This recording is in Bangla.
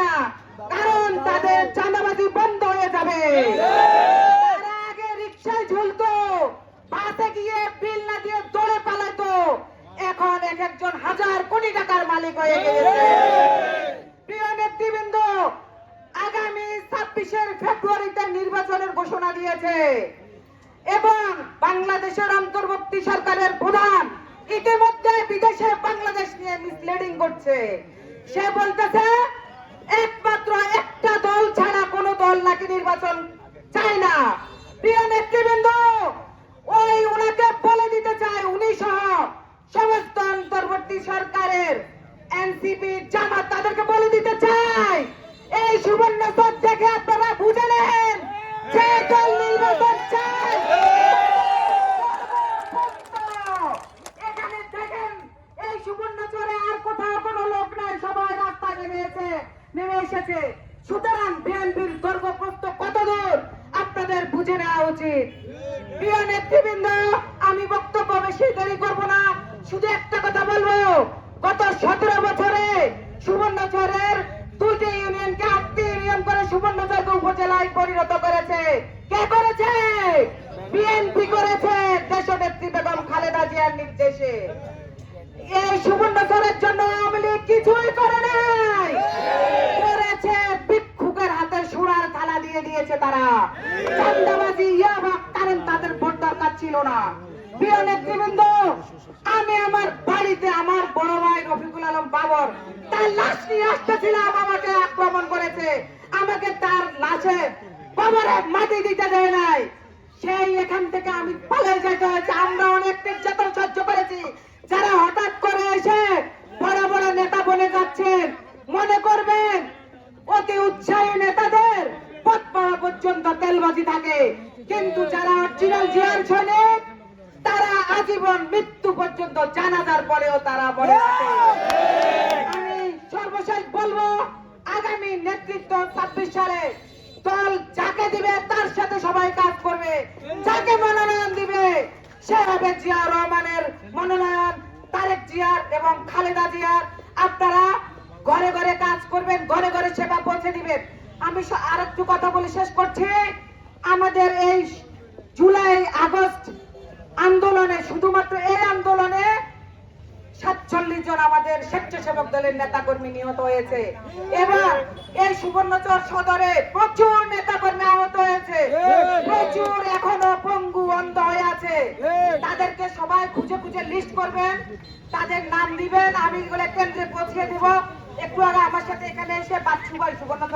না, কারণ তাদের চাঁদাবাজি বন্ধ হয়ে যাবে। আগে রিক্সায় ঝুলতো গিয়ে বিল না দিয়ে দৌড়ে এখন এক একজন হাজার কোটি টাকার মালিক হয়ে গেছে প্রিয় নেতৃবৃন্দ, আগামী ছাব্বিশের ফেব্রুয়ারিতে নির্বাচনের ঘোষণা দিয়েছে। এবং বাংলাদেশের অন্তর্বর্তী সরকারের প্রধান ইতিমধ্যে বিদেশে বাংলাদেশ নিয়ে মিসলিডিং করছে। সে বলতেছে একমাত্র একটা দল ছাড়া কোনো দল নাকি নির্বাচন চায় না। প্রিয় নেতৃবৃন্দ, ওই উনাকে বলে দিতে চায় উনি সহ সমস্ত অন্তর্বর্তী সরকারের এনসিপি জামাত তাদেরকে বলে দিতে চাই। এই সুবর্ণ দেখে আপনারা বুঝে নেন যে দল নির্বাচন চায় এখানে দেখেন এই সুবর্ণচরে আর কোথাও কোনো লোক নাই সবাই রাস্তায় নেমে এসে নেমে এসেছে। সুতরাং বিএনপির দুর্গপ্রস্ত কত দূর আপনাদের বুঝে নেওয়া উচিত। প্রিয় নেতৃবৃন্দ, আমি বক্তব্য বেশি দেরি করব না। শুধু একটা কথা বলব। গত সতেরো বছরে সুবর্ণচরের দুটি ইউনিয়নকে আটটি ইউনিয়ন করে সুবর্ণচরকে উপজেলায় পরিণত করেছে। কে করেছে? বিএনপি করেছে দেশনেত্রী বেগম খালেদা জিয়ার নির্দেশে। এই সুবর্ণচরের জন্য আওয়ামী লীগ কিছুই করে নাই। তারা চান্দাবাজি ইয়াবা কারেন্ট তাদের ভোট দরকার ছিল না। প্রিয় নেতৃবৃন্দ, আমি আমার বাড়িতে আমার বড় ভাই রফিকুল আলম বাবর, তার লাশ নিয়ে আসতেছিলাম, আমাকে আক্রমণ করেছে। আমাকে তার লাশে কবরে মাটি দিতে দেয় নাই। সেই এখান থেকে আমি পালিয়ে যেতে হয়েছে। আমরা অনেক নির্যাতন সহ্য করেছি। যারা হঠাৎ করে এসে বড় বড় নেতা বনে যাচ্ছেন, মনে করবেন, অতি উৎসাহী নেতাদের পর্যন্ত তেলবাজি থাকে। কিন্তু যারা অরিজিনাল জিয়ার সৈনিক, তারা আজীবন মৃত্যু পর্যন্ত জানাজার পরেও তারা থাকে। আমি সর্বশেষ বলব, আগামী নেতৃত্ব ছাব্বিশ সালে দল যাকে দিবে তার সাথে সবাই কাজ করবে। যাকে মনোনয়ন দিবে, সে হবে জিয়া রহমানের মনোনয়ন। তারেক জিয়ার এবং খালেদা জিয়ার। আপনারা ঘরে ঘরে কাজ করবেন, ঘরে ঘরে সেবা পৌঁছে দিবেন। আমি আর একটু কথা বলে শেষ করছি। আমাদের এই জুলাই, আগস্ট আন্দোলনে, শুধুমাত্র এই আন্দোলনে সাতচল্লিশ জন আমাদের স্বেচ্ছাসেবক দলের নেতা কর্মী নিহত হয়েছে। এবং এই সুবর্ণচর সদরে প্রচুর নেতা কর্মী আহত হয়েছে। প্রচুর এখনও পঙ্গু অন্ধ হয়ে আছে। তাদেরকে সবাই খুঁজে খুঁজে লিস্ট করবেন। তাদের নাম দিবেন। আমি এগুলো কেন্দ্রে পৌঁছে দিব। একটু আগে আমার সাথে এখানে এসে বাচ্চু ভাই সুবর্ণচর